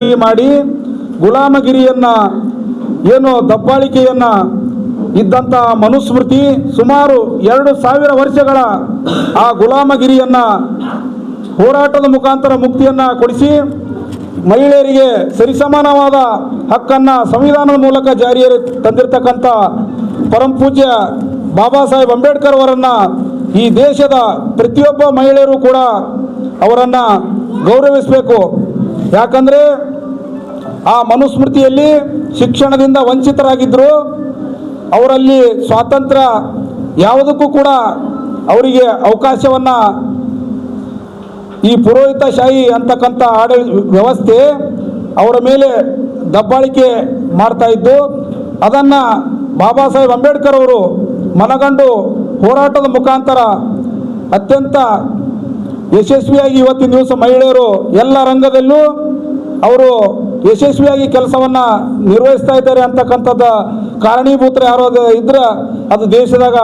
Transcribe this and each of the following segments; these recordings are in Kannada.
ಮಾಡಿ ಗುಲಾಮಗಿರಿಯನ್ನ, ಏನು ದಬ್ಬಾಳಿಕೆಯನ್ನ ಇದ್ದಂಥ ಮನುಸ್ಮೃತಿ ಸುಮಾರು ಎರಡು ಸಾವಿರ ವರ್ಷಗಳ ಆ ಗುಲಾಮಗಿರಿಯನ್ನ ಹೋರಾಟದ ಮುಖಾಂತರ ಮುಕ್ತಿಯನ್ನ ಕೊಡಿಸಿ ಮಹಿಳೆಯರಿಗೆ ಸರಿಸಮಾನವಾದ ಹಕ್ಕನ್ನ ಸಂವಿಧಾನದ ಮೂಲಕ ಜಾರಿಯಲ್ಲಿ ತಂದಿರತಕ್ಕಂಥ ಪರಮಪೂಜ್ಯ ಬಾಬಾ ಸಾಹೇಬ್ ಅಂಬೇಡ್ಕರ್ ಅವರನ್ನ ಈ ದೇಶದ ಪ್ರತಿಯೊಬ್ಬ ಮಹಿಳೆಯರು ಕೂಡ ಅವರನ್ನ ಗೌರವಿಸಬೇಕು. ಯಾಕಂದ್ರೆ ಆ ಮನುಸ್ಮೃತಿಯಲ್ಲಿ ಶಿಕ್ಷಣದಿಂದ ವಂಚಿತರಾಗಿದ್ದರು ಅವರಲ್ಲಿ ಸ್ವಾತಂತ್ರ್ಯ ಯಾವುದಕ್ಕೂ ಕೂಡ ಅವರಿಗೆ ಅವಕಾಶವನ್ನು ಈ ಪುರೋಹಿತಶಾಹಿ ಅಂತಕ್ಕಂಥ ಆಡಳಿ ವ್ಯವಸ್ಥೆ ಅವರ ಮೇಲೆ ದಬ್ಬಾಳಿಕೆ ಮಾಡ್ತಾ ಇದ್ದು, ಅದನ್ನು ಬಾಬಾ ಸಾಹೇಬ್ ಅಂಬೇಡ್ಕರ್ ಅವರು ಮನಗಂಡು ಹೋರಾಟದ ಮುಖಾಂತರ ಅತ್ಯಂತ ಯಶಸ್ವಿಯಾಗಿ ಇವತ್ತಿನ ದಿವಸ ಮಹಿಳೆಯರು ಎಲ್ಲ ರಂಗದಲ್ಲೂ ಅವರು ಯಶಸ್ವಿಯಾಗಿ ಕೆಲಸವನ್ನ ನಿರ್ವಹಿಸ್ತಾ ಇದ್ದಾರೆ ಅಂತಕ್ಕಂಥದ್ದು ಕಾರಣೀಭೂತರು ಯಾರೋ ಅದು ಇದ್ರೆ ಅದು ದೇಶದಾಗ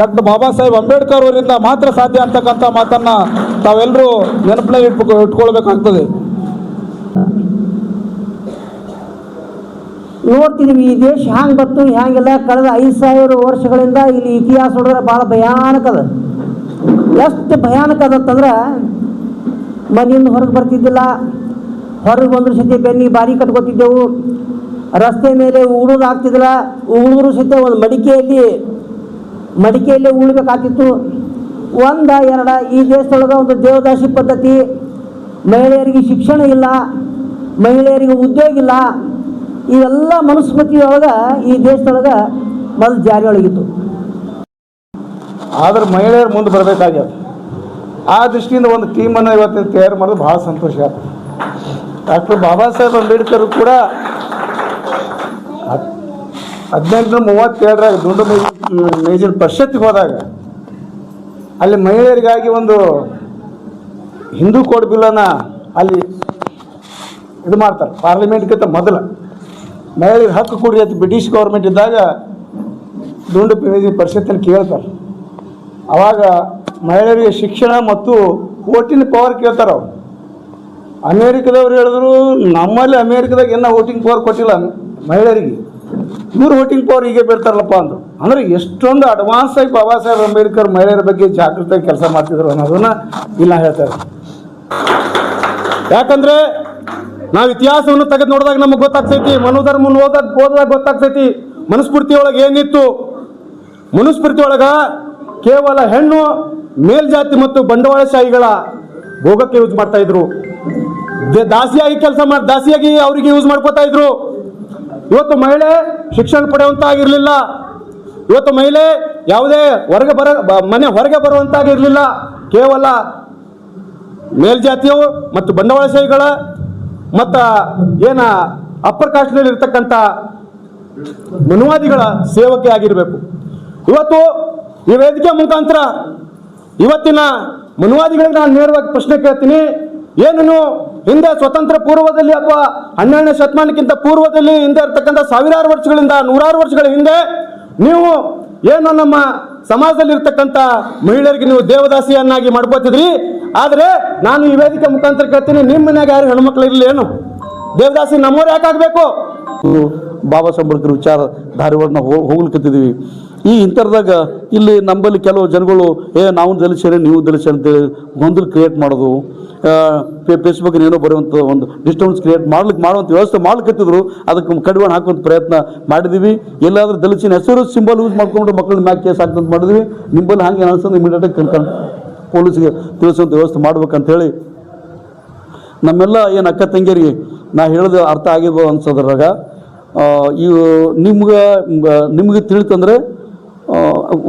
ಡಾಕ್ಟರ್ ಬಾಬಾ ಸಾಹೇಬ್ ಅಂಬೇಡ್ಕರ್ ಅವರಿಂದ ಮಾತ್ರ ಸಾಧ್ಯ ಅಂತಕ್ಕಂಥ ಮಾತನ್ನ ತಾವೆಲ್ಲರೂ ನೆನಪಿನ ಇಟ್ಕೊ, ಇಟ್ಕೊಳ್ಬೇಕಾಗ್ತದೆ. ನೋಡ್ತಿದೀವಿ, ಈ ದೇಶ ಹ್ಯಾಂಗೆ ಬತ್ತು ಹ್ಯಾಂಗಿಲ್ಲ, ಕಳೆದ ಐದು ಸಾವಿರ ವರ್ಷಗಳಿಂದ ಇಲ್ಲಿ ಇತಿಹಾಸ ನೋಡಿದ್ರೆ ಭಾಳ ಭಯಾನಕ ಅದ. ಎಷ್ಟು ಭಯಾನಕ ಅದಂತಂದ್ರೆ ಮನೆಯಿಂದ ಹೊರಗೆ ಬರ್ತಿದ್ದಿಲ್ಲ. ಹೊರಗೆ ಬಂದ್ರ ಸತಿ ಬೆನ್ನಿಗೆ ಬಾರಿ ಕಟ್ಕೊತಿದ್ದೆವು. ರಸ್ತೆ ಮೇಲೆ ಉಗುಳೋದು ಆಗ್ತಿದ್ದಿಲ್ಲ. ಉಗುಳಿದ್ರು ಸಹಿತ ಒಂದು ಮಡಿಕೆಯಲ್ಲಿ, ಮಡಿಕೆಯಲ್ಲೇ ಉಳ್ಬೇಕಾಗ್ತಿತ್ತು ಒಂದ, ಎರಡ, ಈ ದೇಶದೊಳಗೆ ಒಂದು ದೇವದಾಸಿ ಪದ್ಧತಿ. ಮಹಿಳೆಯರಿಗೆ ಶಿಕ್ಷಣ ಇಲ್ಲ, ಮಹಿಳೆಯರಿಗೆ ಉದ್ಯೋಗ ಇಲ್ಲ. ಇವೆಲ್ಲ ಮನುಸ್ಮೃತಿಯೊಳಗೆ ಈ ದೇಶದೊಳಗೆ ಮೊದಲು ಜಾರಿಯೊಳಗಿತ್ತು. ಆದ್ರೆ ಮಹಿಳೆಯರು ಮುಂದೆ ಬರಬೇಕಾಗ್ಯದ. ಆ ದೃಷ್ಟಿಯಿಂದ ಒಂದು ಟೀಮನ್ನು ಇವತ್ತು ತಯಾರು ಮಾಡೋದು ಭಾಳ ಸಂತೋಷ. ಆಯ್ತು ಡಾಕ್ಟರ್ ಬಾಬಾ ಸಾಹೇಬ್ ಅಂಬೇಡ್ಕರ್ ಕೂಡ ಹದಿನೆಂಟು ಮೂವತ್ತೇಳರಾಗ ದುಂಡು ಮೇಜಿನ ಪರಿಷತ್ತಿಗೆ ಹೋದಾಗ ಅಲ್ಲಿ ಮಹಿಳೆಯರಿಗಾಗಿ ಒಂದು ಹಿಂದೂ ಕೋಡ್ ಬಿಲ್ಲನ್ನು ಅಲ್ಲಿ ಇದು ಮಾಡ್ತಾರೆ. ಪಾರ್ಲಿಮೆಂಟ್ಗಿಂತ ಮೊದಲು. ಮಹಿಳೆಯರ ಹಕ್ಕು ಕೊಡಿ ಅಂತ ಬ್ರಿಟಿಷ್ ಗೌರ್ಮೆಂಟ್ ಇದ್ದಾಗ ದುಂಡು ಮೇಜಿನ ಪರಿಷತ್ತನ್ನು ಕೇಳ್ತಾರೆ. ಅವಾಗ ಮಹಿಳೆಯರಿಗೆ ಶಿಕ್ಷಣ ಮತ್ತು ವೋಟಿಂಗ್ ಪವರ್ ಕೇಳ್ತಾರೆ ಅವ್ರು. ಅಮೇರಿಕದವ್ರು ಹೇಳಿದ್ರು, ನಮ್ಮಲ್ಲಿ ಅಮೇರಿಕದಾಗ ಇನ್ನೂ ವೋಟಿಂಗ್ ಪವರ್ ಕೊಟ್ಟಿಲ್ಲ ಮಹಿಳೆಯರಿಗೆ. ಇವ್ರು ವೋಟಿಂಗ್ ಪವರ್ ಹೀಗೆ ಬಿಡ್ತಾರಲ್ಲಪ್ಪ ಅಂದರು. ಅಂದರೆ ಎಷ್ಟೊಂದು ಅಡ್ವಾನ್ಸ್ ಆಗಿ ಬಾಬಾ ಸಾಹೇಬ್ ಅಂಬೇಡ್ಕರ್ ಮಹಿಳೆಯರ ಬಗ್ಗೆ ಜಾಗೃತಿಯಾಗಿ ಕೆಲಸ ಮಾಡ್ತಿದ್ರು ಅನ್ನೋದನ್ನ ಇಲ್ಲ ಹೇಳ್ತಾರೆ. ಯಾಕಂದ್ರೆ ನಾವು ಇತಿಹಾಸವನ್ನು ತೆಗೆದು ನೋಡಿದಾಗ ನಮಗೆ ಗೊತ್ತಾಗ್ತೈತಿ, ಮನುಧರ್ಮವನ್ನು ಓದೋದ್ ಓದಿದಾಗ ಗೊತ್ತಾಗ್ತೈತಿ ಮನಸ್ಫೂರ್ತಿ ಒಳಗೆ ಏನಿತ್ತು ಮನುಸ್ಮೃತಿ ಒಳಗ ಕೇವಲ ಹೆಣ್ಣು, ಮೇಲ್ಜಾತಿ ಮತ್ತು ಬಂಡವಾಳಶಾಹಿಗಳ ಭೋಗಕ್ಕೆ ಯೂಸ್ ಮಾಡ್ತಾ ಇದ್ರು. ದಾಸಿಯಾಗಿ ಕೆಲಸ ಮಾಡಿ, ದಾಸಿಯಾಗಿ ಅವರಿಗೆ ಯೂಸ್ ಮಾಡ್ಕೋತಾ ಇದ್ರು. ಇವತ್ತು ಮಹಿಳೆ ಶಿಕ್ಷಣ ಪಡೆಯುವಂತ ಆಗಿರ್ಲಿಲ್ಲ ಇವತ್ತು ಮಹಿಳೆ ಯಾವುದೇ ಹೊರಗೆ ಬರ ಮನೆ ಹೊರಗೆ ಬರುವಂತಾಗಿರ್ಲಿಲ್ಲ. ಕೇವಲ ಮೇಲ್ಜಾತಿಯವು ಮತ್ತು ಬಂಡವಾಳಶಾಹಿಗಳ ಮತ್ತು ಏನ ಅಪ್ಪರ್ ಕಾಸ್ಟ್ನಲ್ಲಿ ಇರ್ತಕ್ಕಂಥ ಮನುವಾದಿಗಳ ಸೇವಕಿ ಆಗಿರಬೇಕು. ಇವತ್ತು ಈ ವೇದಿಕೆ ಮುಖಾಂತರ ಇವತ್ತಿನ ಮನುವಾದಿಗಳಿಗೆ ನಾನು ನೇರವಾಗಿ ಪ್ರಶ್ನೆ ಕೇಳ್ತೀನಿ. ಏನು ನೀವು ಹಿಂದೆ ಸ್ವತಂತ್ರ ಪೂರ್ವದಲ್ಲಿ ಅಥವಾ ಹನ್ನೆರಡನೇ ಶತಮಾನಕ್ಕಿಂತ ಪೂರ್ವದಲ್ಲಿ ಹಿಂದೆ ಇರ್ತಕ್ಕಂಥ ಸಾವಿರಾರು ವರ್ಷಗಳಿಂದ, ನೂರಾರು ವರ್ಷಗಳ ಹಿಂದೆ ನೀವು ಏನು ನಮ್ಮ ಸಮಾಜದಲ್ಲಿ ಇರ್ತಕ್ಕಂಥ ಮಹಿಳೆಯರಿಗೆ ನೀವು ದೇವದಾಸಿಯನ್ನಾಗಿ ಮಾಡ್ಕೋತಿದ್ರಿ. ಆದರೆ ನಾನು ಈ ವೇದಿಕೆ ಮುಖಾಂತರ ಕೇಳ್ತೀನಿ, ನಿಮ್ಮ ಮನೆಯಾಗ ಯಾರು ಹೆಣ್ಮಕ್ಳು ಇರಲಿ ಏನು? ದೇವದಾಸಿ ನಮ್ಮವ್ರು ಯಾಕಾಗಬೇಕು? ಬಾಬಾ ಸಾಹೇಬ್ ವಿಚಾರ ಧಾರಿವಾಡನ ಹೋಗ್ಲಿಕ್ಕತ್ತಿದ್ದೀವಿ ಈ ಇಂಥರದಾಗ ಇಲ್ಲಿ ನಂಬಲ್ಲಿ ಕೆಲವು ಜನಗಳು, ಏ, ನಾವು ದಲಿಸೇನೆ ನೀವು ದಲಿಸೇನೆ ಅಂತೇಳಿ ಗೊಂದಲು ಕ್ರಿಯೇಟ್ ಮಾಡೋದು. ಫೇಸ್ಬುಕ್ ಏನೋ ಬರುವಂಥ ಒಂದು ಡಿಸ್ಟರ್ಬೆನ್ಸ್ ಕ್ರಿಯೇಟ್ ಮಾಡ್ಲಿಕ್ಕೆ ಮಾಡುವಂಥ ವ್ಯವಸ್ಥೆ ಮಾಡ್ಲಿಕ್ಕತ್ತಿದ್ರು ಅದಕ್ಕೆ ಕಡಿವಾಣ ಹಾಕುವಂಥ ಪ್ರಯತ್ನ ಮಾಡಿದ್ದೀವಿ ಎಲ್ಲಾದರೂ ದಲಿಸಿನ ಹೆಸರು ಸಿಂಬಲ್ ಯೂಸ್ ಮಾಡ್ಕೊಂಡು ಮಕ್ಕಳನ್ನ ಮ್ಯಾಕ್ ಕೇಸ್ ಹಾಕ್ತಂತ ಮಾಡಿದ್ವಿ. ನಿಂಬಲ್ಲಿ ಹಾಗೆ ಅನಿಸ್ತಂದು ಇಮಿಡಿಯೇಟಾಗಿ ಪೊಲೀಸ್ಗೆ ತಿಳಿಸುವಂಥ ವ್ಯವಸ್ಥೆ ಮಾಡ್ಬೇಕಂತ ಹೇಳಿ. ನಮ್ಮೆಲ್ಲ ಏನು ಅಕ್ಕ ತಂಗಿಯರಿಗೆ ನಾ ಹೇಳಿದ ಅರ್ಥ ಆಗಿರ್ಬೋದು ಅನ್ಸೋದ್ರಾಗ ಇವು ನಿಮ್ಗೆ, ನಿಮಗೆ ತಿಳಿತಂದ್ರೆ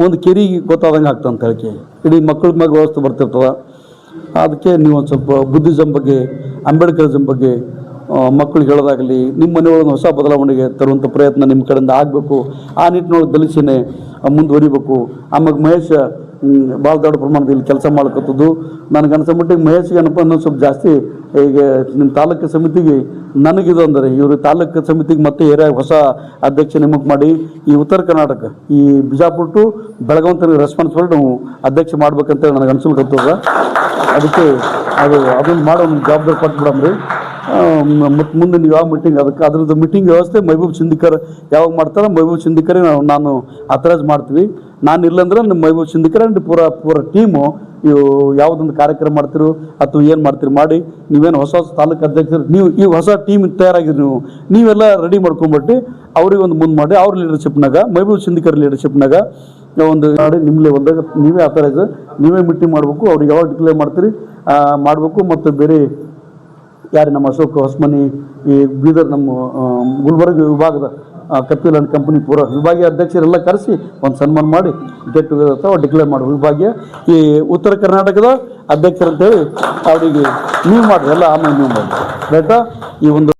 ಒಂದು ಕೆರಿಗೆ ಗೊತ್ತಾದಂಗೆ ಆಗ್ತದೆ ಅಂತ ಹೇಳಿಕೆ ಇಡೀ ಮಕ್ಕಳ ಮ್ಯಾಗ ವ್ಯವಸ್ಥೆ ಬರ್ತಿರ್ತದ. ಅದಕ್ಕೆ ನೀವು ಒಂದು ಸ್ವಲ್ಪ ಬುದ್ಧಿಸಮ್ ಬಗ್ಗೆ ಅಂಬೇಡ್ಕರಿಸಮ್ ಬಗ್ಗೆ ಮಕ್ಕಳಿಗೆ ಹೇಳೋದಾಗಲಿ, ನಿಮ್ಮ ಮನೆಯೊಳಗೆ ಹೊಸ ಬದಲಾವಣೆಗೆ ತರುವಂಥ ಪ್ರಯತ್ನ ನಿಮ್ಮ ಕಡೆಯಿಂದ ಆಗಬೇಕು. ಆ ನಿಟ್ಟಿನೊಳಗೆ ದಲಿಸೇನೆ ಮುಂದುವರಿಬೇಕು. ಆಮೇಲೆ ಮಹೇಶ್ ಭಾಳ ದೊಡ್ಡ ಪ್ರಮಾಣದಲ್ಲಿ ಕೆಲಸ ಮಾಡ್ಕೊತದ್ದು. ನನಗೆ ಮಟ್ಟಿಗೆ ಮಹೇಶ್ಗೆ ಏನಪ್ಪ ಅನ್ನೋ ಸ್ವಲ್ಪ ಜಾಸ್ತಿ ಈಗ ನಿಮ್ಮ ತಾಲೂಕು ಸಮಿತಿಗೆ ನನಗಿದು ಅಂದರೆ ಇವರು ತಾಲೂಕು ಸಮಿತಿಗೆ ಮತ್ತೆ ಏರಿಯಾ ಹೊಸ ಅಧ್ಯಕ್ಷ ನೇಮಕ ಮಾಡಿ ಈ ಉತ್ತರ ಕರ್ನಾಟಕ, ಈ ಬಿಜಾಪುರ ಟು ಬೆಳಗಾವಿ ತನಕ ರೆಸ್ಪಾನ್ಸಿಬಲ್ ನಾವು ಅಧ್ಯಕ್ಷ ಮಾಡ್ಬೇಕಂತೇಳಿ ನನಗೆ ಅನ್ಸಲ್ಕತ್ತದ ಅದಕ್ಕೆ ಅದು ಅದನ್ನು ಮಾಡೋ ಒಂದು ಜವಾಬ್ದಾರಿ ಕೊಟ್ಟು ಬಿಡಮ್ರಿ ಮತ್ತು ಮುಂದೆ ನೀವು ಯಾವ ಮೀಟಿಂಗ್ ಅದಕ್ಕೆ ಅದ್ರದ್ದು ಮೀಟಿಂಗ್ ವ್ಯವಸ್ಥೆ ಮೈಬೂಬ್ ಸಿಂಧಿಕರ್ ಯಾವಾಗ ಮಾಡ್ತಾರೆ ಮೈಬೂಬ್ ಸಿಂಧಿಕರೇ ನಾವು ನಾನು ಅಥರೈಸ್ ಮಾಡ್ತೀವಿ. ನಾನು ಇಲ್ಲಂದ್ರೆ ನಮ್ಮ ಮೈಬೂಬ್ ಸಿಂಧಿಕರ್ ಆ್ಯಂಡ್ ಪೂರ ಪೂರ ಟೀಮು ಇವು ಯಾವುದೊಂದು ಕಾರ್ಯಕ್ರಮ ಮಾಡ್ತಿರೋ ಅಥವಾ ಏನು ಮಾಡ್ತೀರಿ ಮಾಡಿ, ನೀವೇನು ಹೊಸ ಹೊಸ ತಾಲೂಕು ಅಧ್ಯಕ್ಷರು, ನೀವು ಈ ಹೊಸ ಟೀಮ್ ತಯಾರಾಗಿರಿ ನೀವು. ನೀವೆಲ್ಲ ರೆಡಿ ಮಾಡ್ಕೊಂಬಿಟ್ಟು ಅವ್ರಿಗೆ ಒಂದು ಮುಂದೆ ಮಾಡಿ, ಅವ್ರ ಲೀಡರ್ಶಿಪ್ನಾಗ ಮೈಬೂಬ್ ಸಿಂಧಿಕರ್ ಲೀಡರ್ಶಿಪ್ನಾಗ ಒಂದು ಮಾಡಿ ನಿಮ್ಮ ಲೆವೆಲ್ದಾಗ ನೀವೇ ಅಥರೈಸ್ ನೀವೇ ಮೀಟಿಂಗ್ ಮಾಡಬೇಕು, ಅವ್ರಿಗೆ ಯಾವಾಗ ಡಿಕ್ಲೇರ್ ಮಾಡ್ತೀರಿ ಮಾಡಬೇಕು ಮತ್ತು ಬೇರೆ ಯಾರು ನಮ್ಮ ಅಶೋಕ್ ಹೊಸಮನಿ, ಈ ಬೀದರ್ ನಮ್ಮ ಗುಲ್ಬರ್ಗ ವಿಭಾಗದ ಕಪಿಲ್ ಅಂಡ್ ಕಂಪನಿ ಪೂರ ವಿಭಾಗೀಯ ಅಧ್ಯಕ್ಷರೆಲ್ಲ ಕರೆಸಿ ಒಂದು ಸನ್ಮಾನ ಮಾಡಿ ಗೆಟ್ ಟುಗೆದರ್ ಅಥವಾ ಡಿಕ್ಲೇರ್ ಮಾಡಿ ವಿಭಾಗೀಯ. ಈ ಉತ್ತರ ಕರ್ನಾಟಕದ ಅಧ್ಯಕ್ಷರಂತೇಳಿ ಅವರಿಗೆ ನೀವು ಮಾಡಿರಿ ಎಲ್ಲ ಆಮೇಲೆ ನೀವು ಮಾಡಿ. ಬೇಟಾ ಈ ಒಂದು